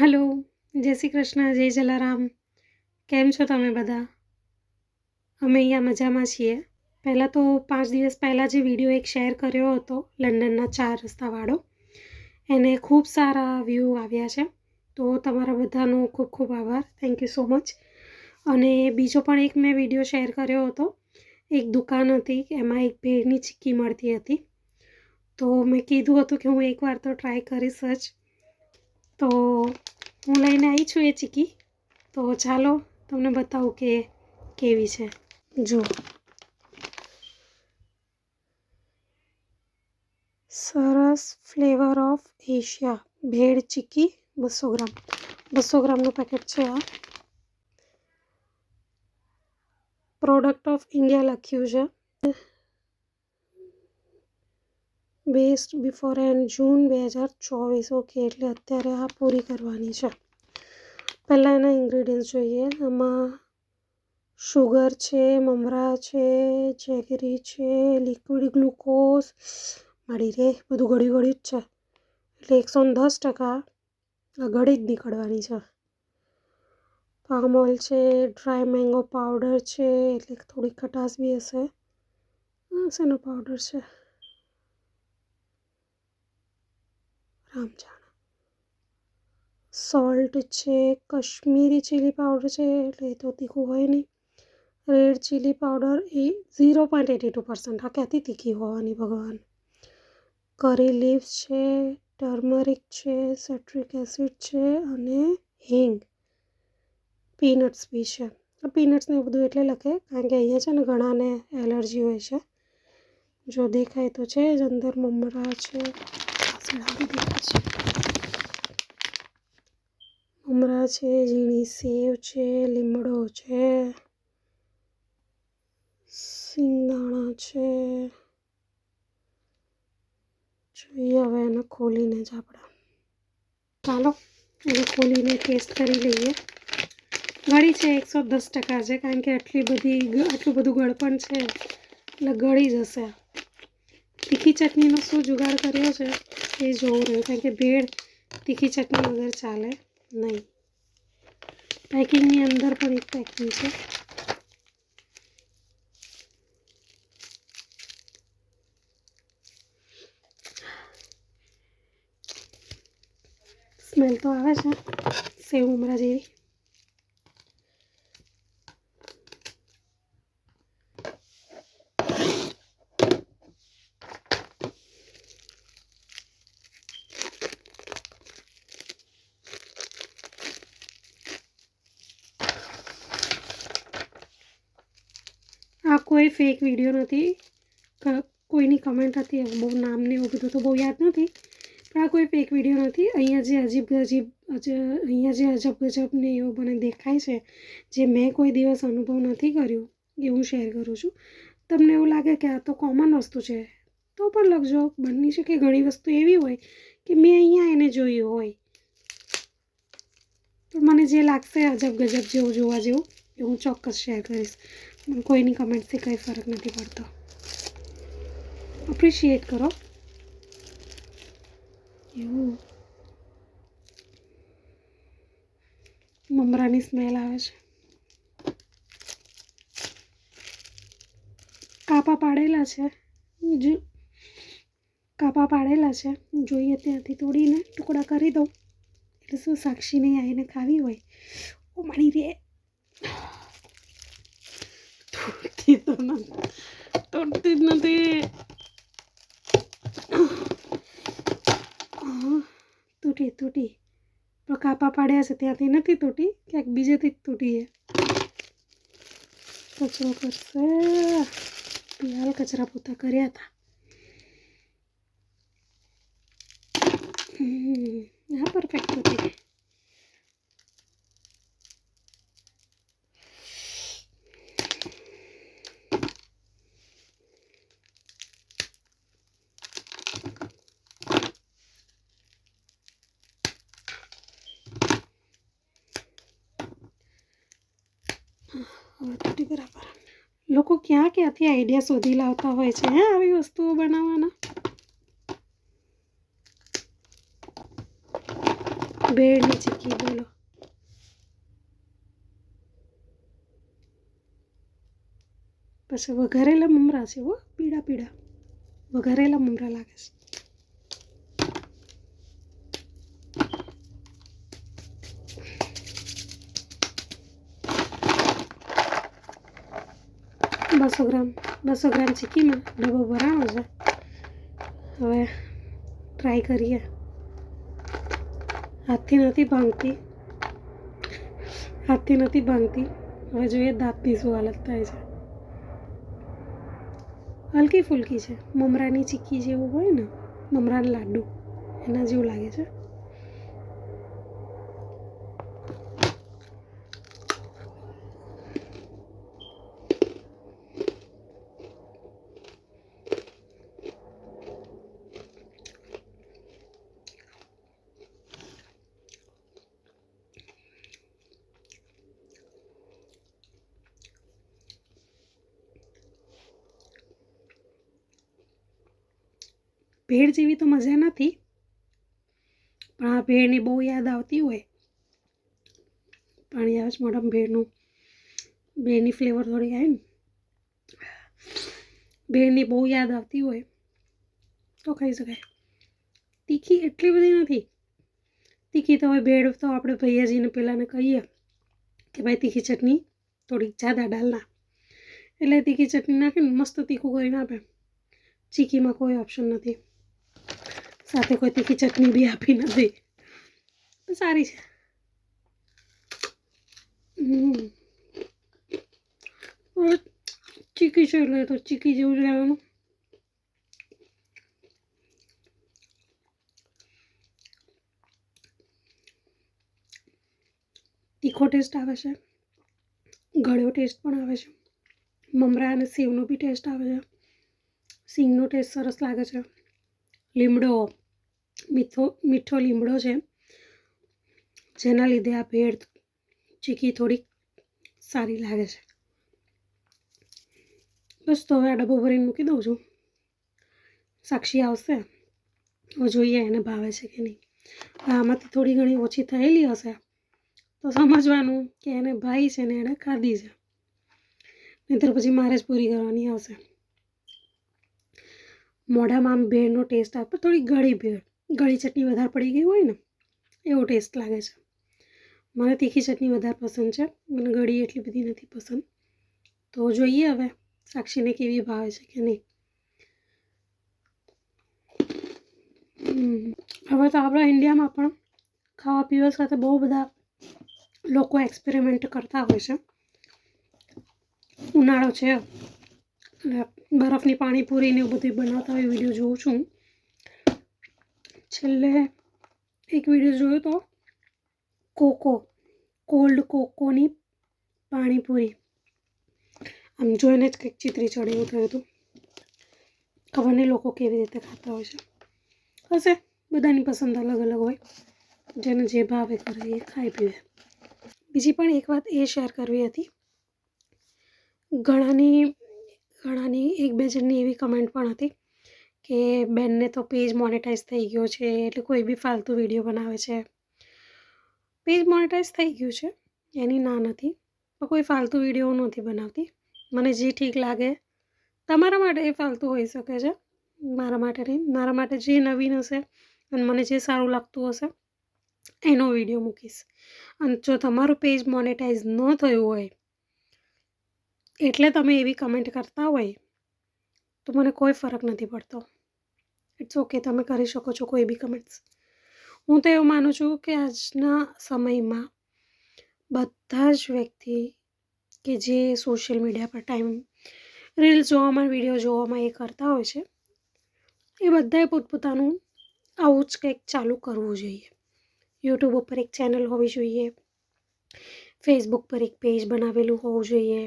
Hello, જય શ્રી કૃષ્ણ, જય જલારામ. કેમ છો તમે બધા? અમે અહીંયા મજામાં છીએ. પહેલાં તો પાંચ દિવસ પહેલાં જે વીડિયો એક શેર કર્યો હતો, લંડનના ચાર રસ્તાવાળો, એને ખૂબ સારા વ્યૂ આવ્યા છે. તો તમારા બધાનો ખૂબ ખૂબ આભાર. થેન્ક યુ સો મચ અને બીજો પણ એક મેં વીડિયો શેર કર્યો હતો. એક દુકાન હતી, એમાં એક ભેળની ચીક્કી મળતી હતી. તો મેં કીધું હતું કે હું એકવાર તો ટ્રાય કરીશ જ. તો હું લઈને આવી છું એ ચીકી. તો ચાલો તમને બતાવું કે કેવી છે. જો. સરસ flavour of Asia. Bhel chikki બસો ગ્રામ. બસો ગ્રામનું પેકેટ છે આ. પ્રોડક્ટ ઓફ ઇન્ડિયા લખ્યું છે. બેસ્ટ બિફોર એન્ડ જૂન બે હજાર ચોવીસ ઓકે એટલે અત્યારે આ પૂરી કરવાની છે। પહેલાં એના ઇન્ગ્રીડિયન્ટ્સ જોઈએ। આમાં શુગર છે, મમરા છે જેગરી છે લિક્વિડ ગ્લુકોઝ મારી રે બધું ગળ્યું ગળ્યું જ છે। એટલે એકસો ને દસ ટકા આ ગળી જ નીકળવાની છે। પામ ઓઇલ છે ડ્રાય મેંગો પાવડર છે, એટલે થોડી ખટાશ બી હશે। શેનો પાવડર છે। રામજાણા સોલ્ટ છે, કશ્મીરી ચીલી પાવડર છે, એટલે એ તો તીખું હોય નહીં. રેડ ચીલી પાવડર એ zero point eighty two percent આ ક્યાંથી તીખી હોવાની ભગવાન? કરી લીવ્સ છે ટર્મરિક છે સેટ્રિક એસિડ છે અને હિંગ. પીનટ્સ બી છે. પીનટ્સને એવું બધું એટલે લખે કારણ કે અહીંયા છે ને ઘણાને એલર્જી હોય છે. જો દેખાય તો છે જ અંદર મમરા છે. સળાવી દેખાય છે મમરા છે ઝીણી સેવ છે, લીમડો છે, સિંગદાણા છે. જોઈએ હવે એને ખોલીને જ આપણે. ચાલો, એને ખોલીને ટેસ્ટ કરી લઈએ. ગળી છે એકસો દસ ટકા છે, કારણ કે આટલી બધી આટલું બધું ગળપણ છે. એટલે ગળી જશે તીખી ચટણીનો શું જુગાડ કર્યો છે? એ જોવું રહ્યું કારણ કે ભેળ તીખી ચટણી વગર ચાલે નહીં પેકિંગની અંદર પણ એક પેકિંગ છે સ્મેલ તો આવે છે સેવ ઉમરા જેવી આ કોઈ ફેક વીડિયો નથી. કોઈની કમેન્ટ હતી બહુ નામને એવું બધું તો બહુ યાદ નથી. પણ આ કોઈ ફેક વીડિયો નથી. અહીંયા જે અજીબ ગજીબ અહીંયા જે અજબ ગજબને એવું મને દેખાય છે, જે મેં કોઈ દિવસ અનુભવ નથી કર્યો, એ હું શેર કરું છું. તમને એવું લાગે કે આ તો કોમન વસ્તુ છે, તો પણ લખજો. બની શકે ઘણી વસ્તુ એવી હોય કે મેં અહીંયા એને જોયું હોય. તો મને જે લાગશે અજબ ગજબ જેવું જોવા જેવું હું ચોક્કસ શેર કરીશ કોઈની કમેન્ટથી કંઈ ફરક નથી પડતો અપ્રિશિએટ કરો એવું મમરાની સ્મેલ આવે છે કાપા પાડેલા છે જો કાપા પાડેલા છે જોઈએ ત્યાંથી તોડીને ટુકડા કરી દઉં એટલે શું સાક્ષી નહીં આવીને ખાવી હોય ઓ મારી રે તૂટતી તો નથી તૂટતી જ નથી તૂટી તૂટી પણ કાપા પાડ્યા છે ત્યાંથી નથી તૂટી ક્યાંક બીજેથી જ તૂટી છે કચરો કરશે પિયાલ કચરા પોતા કર્યા હતા હા પરફેક્ટ તૂટી હવે બરાબર. લોકો ક્યાં ક્યાંથી આઈડિયા શોધી લાવતા હોય છે, હે, આવી વસ્તુઓ બનાવવાના? બેડની ચીક્કી બોલો. પછી વઘારેલા મમરા છે હો, પીળા પીળા. વઘારેલા મમરા લાગે છે. બસો ગ્રામ બસો ગ્રામ ચીકીમાં ડબ્બો ભરાણો છે હવે ટ્રાય કરીએ હાથથી નથી ભાંગતી હાથથી નથી ભાંગતી હવે જોઈએ દાંતની શું હાલત થાય છે હલકી ફૂલકી છે મમરાની ચીક્કી જેવું હોય ને મમરાના લાડુ એના જેવું લાગે છે ભેળ જેવી તો મજા નથી. પણ આ ભેળની બહુ યાદ આવતી હોય. પાણી આવે છે મોઢામાં ભેળનું. ભેળની ફ્લેવર થોડી આવે ને. ભેળની બહુ યાદ આવતી હોય. તો ખાઈ શકાય. તીખી એટલી બધી નથી. તીખી તો હવે ભેળ તો આપણે ભૈયાજીને પહેલાંને કહીએ કે ભાઈ તીખી ચટણી થોડીક જાદા ડાલના એટલે તીખી ચટણી નાખીને મસ્ત તીખું કરીને આપે. ચીકીમાં કોઈ ઓપ્શન નથી. સાથે કોઈ તીખી ચટણી બી આપી નથી. સારી છે. ચીકી છે એટલે તો ચીકી જેવું જ રહેવાનું. તીખો ટેસ્ટ આવે છે. ગળ્યો ટેસ્ટ પણ આવે છે. મમરા અને સેવનો બી ટેસ્ટ આવે છે. સિંગનો ટેસ્ટ સરસ લાગે છે. લીમડો મીઠો મીઠો લીમડો છે. જેના લીધે આ ભેળ ચીકી થોડીક સારી લાગે છે. બસ તો હવે આ ડબ્બો ભરીને મૂકી દઉં છું. સાક્ષી આવશે. હવે જોઈએ એને ભાવે છે કે નહીં. આમાંથી થોડી ઘણી ઓછી થયેલી હશે. તો સમજવાનું કે એને ભાઈ છે ને એણે ખાધી છે. નહીંતર પછી મારે જ પૂરી કરવાની આવશે. મોઢામાં આમ ભેળનો ટેસ્ટ આપે, થોડી ગળી ભેળ. ગળી ચટણી વધારે પડી ગઈ હોય ને, એવો ટેસ્ટ લાગે છે. મને તીખી ચટણી વધારે પસંદ છે. મને ગળી એટલી બધી નથી પસંદ. તો જોઈએ હવે, સાક્ષીને કેવી ભાવે છે કે નહીં. હવે તો આપણા ઇન્ડિયામાં પણ ખાવા પીવા સાથે બહુ બધા લોકો એક્સપેરિમેન્ટ કરતા હોય છે. ઉનાળો છે. બરફની પાણીપુરીને એવું બધું બનાવતા હોય વીડિયો જોઉં છું. છેલ્લે એક વીડિયો જોયો તો, કોકો કોલ્ડ કોકોની પાણીપુરી. આમ જોઈને જ કંઈક ચિત્રી ચડે થયું હતું. ખબર નહીં લોકો કેવી રીતે ખાતા હોય છે. હશે, બધાની પસંદ અલગ અલગ હોય. જેને જે ભાવે કરે, એ ખાઈ પીવે. બીજી પણ એક વાત એ શેર કરવી હતી. ઘણાની ઘણાની એક બે જણની એવી કમેન્ટ પણ હતી. કે બેનને તો પેજ મોનેટાઈઝ થઈ ગયો છે, એટલે કોઈ બી ફાલતુ વીડિયો બનાવે છે. પેજ મોનેટાઈઝ થઈ ગયું છે, એની ના નથી, પણ કોઈ ફાલતુ વીડિયો નથી બનાવતી. મને જે ઠીક લાગે, તમારા માટે એ ફાલતુ હોઈ શકે છે, મારા માટે નહીં, મારા માટે જે નવીન હશે અને મને જે સારું લાગતું હશે, એનો વીડિયો મૂકીશ. અને જો તમારું પેજ મોનેટાઈઝ ન થયું હોય, એટલે તમે એવી કમેન્ટ કરતા હોય, તો મને કોઈ ફરક નથી પડતો. ઇટ્સ ઓકે તમે કરી શકો છો કોઈ બી કમેન્ટ્સ હું તો એવું માનું છું કે આજના સમયમાં બધા જ વ્યક્તિ કે જે સોશિયલ મીડિયા પર ટાઈમ રીલ્સ જોવામાં વીડિયો જોવામાં એ કરતા હોય છે, એ બધાએ પોતપોતાનું આવું જ કંઈક ચાલુ કરવું જોઈએ. યુટ્યુબ ઉપર એક ચેનલ હોવી જોઈએ ફેસબુક પર એક પેજ બનાવેલું હોવું જોઈએ.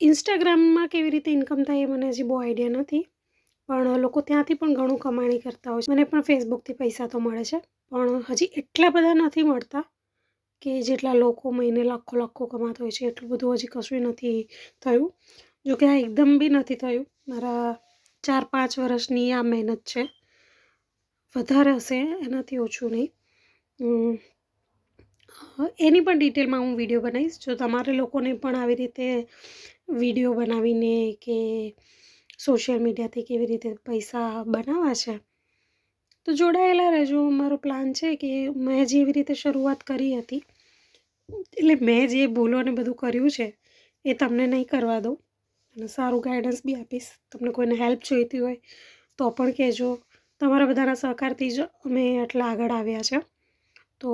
ઇન્સ્ટાગ્રામમાં કેવી રીતે ઇન્કમ થાય એ મને હજી બહુ આઈડિયા નથી. પણ લોકો ત્યાંથી પણ ઘણું કમાણી કરતા હોય છે. મને પણ ફેસબુકથી પૈસા તો મળે છે. પણ હજી એટલા બધા નથી મળતા કે જેટલા લોકો મહિને લાખો લાખો કમાતા હોય છે. એટલું બધું હજી કશું નથી થયું. જોકે આ એકદમ બી નથી થયું. મારા ચાર પાંચ વર્ષની આ મહેનત છે. વધારે હશે, એનાથી ઓછું નહીં. એની પણ ડિટેલમાં હું વીડિયો બનાવીશ. જો તમારે લોકોને પણ આવી રીતે વીડિયો બનાવીને કે સોશિયલ મીડિયાથી કેવી રીતે પૈસા બનાવવા છે? તો જોડાયેલા રહેજો. મારો પ્લાન છે કે મેં જેવી રીતે શરૂઆત કરી હતી, એટલે મેં જે ભૂલો ને બધું કર્યું છે, એ તમને નહીં કરવા દઉં. અને સારું ગાઈડન્સ બી આપીશ. તમને કોઈને હેલ્પ જોઈતી હોય, તો પણ કહેજો. તમારા બધાના સહકારથી જ અમે આટલા આગળ આવ્યા છે. તો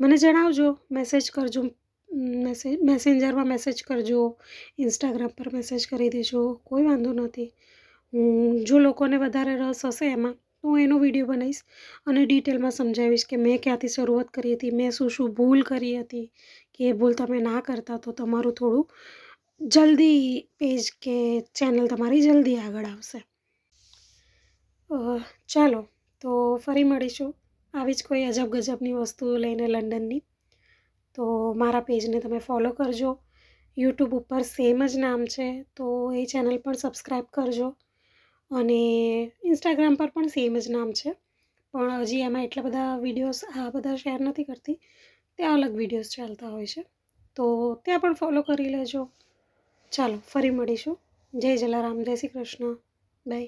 મને જણાવજો. મેસેજ કરજો. મેસેજ મેસેન્જરમાં મેસેજ કરજો ઇન્સ્ટાગ્રામ પર મેસેજ કરી દેજો, કોઈ વાંધો નથી. જો લોકોને વધારે રસ હશે એમાં, તો હું એનો વીડિયો બનાવીશ અને ડિટેલમાં સમજાવીશ કે મેં ક્યાંથી શરૂઆત કરી હતી, મેં શું શું ભૂલ કરી હતી, કે એ ભૂલ તમે ના કરતા તો તમારું થોડું જલ્દી પેજ કે ચેનલ તમારી જલ્દી આગળ આવશે. ચાલો, તો ફરી મળીશું. આવી જ કોઈ અજબ ગજબની વસ્તુઓ લઈને લંડનની. તો મારા પેજને તમે ફોલો કરજો. યુટ્યુબ ઉપર સેમ જ નામ છે, તો એ ચેનલ પણ સબસ્ક્રાઈબ કરજો. અને ઇન્સ્ટાગ્રામ પર પણ સેમ જ નામ છે. પણ હજી એમાં એટલા બધા વિડીયોઝ આ બધા શેર નથી કરતી, ત્યાં અલગ વિડીયોઝ ચાલતા હોય છે. તો ત્યાં પણ ફોલો કરી લેજો. ચાલો, ફરી મળીશું. જય જલારામ, જય શ્રી કૃષ્ણ. બાય